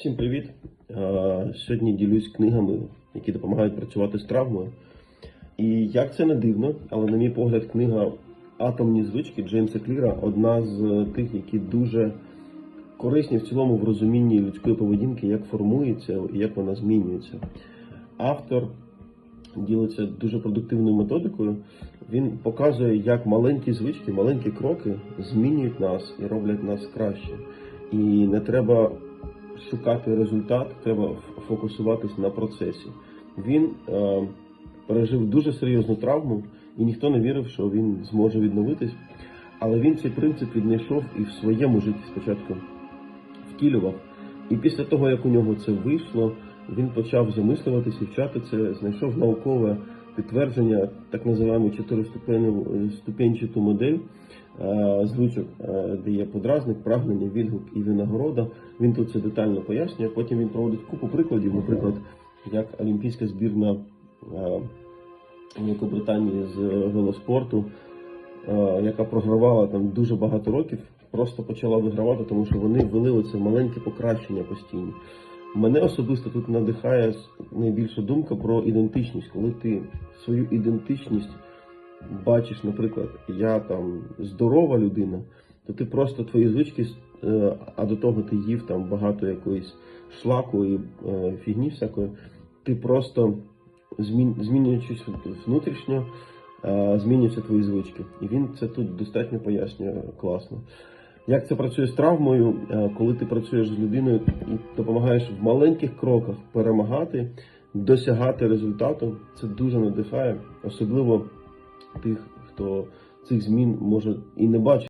Всім привіт! Е, Сьогодні ділюсь книгами, які допомагають працювати з травмою. І як це не дивно, але на мій погляд, книга Атомні звички Джеймса Кліра одна з тих, які дуже корисні в цілому в розумінні людської поведінки, як формується і як вона змінюється. Автор ділиться дуже продуктивною методикою. Він показує, як маленькі звички, маленькі кроки змінюють нас і роблять нас краще. І не треба шукати результат, треба фокусуватись на процесі. Він е, пережив дуже серйозну травму, і ніхто не вірив, що він зможе відновитись. Але він цей принцип віднайшов і в своєму житті спочатку втілював. І після того, як у нього це вийшло, він почав замислюватися вчати це, знайшов наукове підтвердження, так називаємо чотириступенчату модель е, звичок, е, де є подразник, прагнення, відгук і винагорода. Він тут це детально пояснює. Потім він проводить купу прикладів, наприклад, як олімпійська збірна е, Великобританії з велоспорту, е, яка програвала там дуже багато років, просто почала вигравати, тому що вони ввели оце маленьке покращення постійні. Мене особисто тут надихає найбільша думка про ідентичність, коли ти свою ідентичність бачиш, наприклад, я там здорова людина, то ти просто твої звички, е, а до того ти їв там багато якоїсь шлаку і е, фігні всякої, ти просто змінюючись внутрішньо, е, змінюються твої звички. І він це тут достатньо пояснює класно. Як це працює з травмою, Е, коли ти працюєш з людиною і допомагаєш в маленьких кроках перемагати, досягати результату, це дуже надихає, особливо тих, хто цих змін може і не бачить.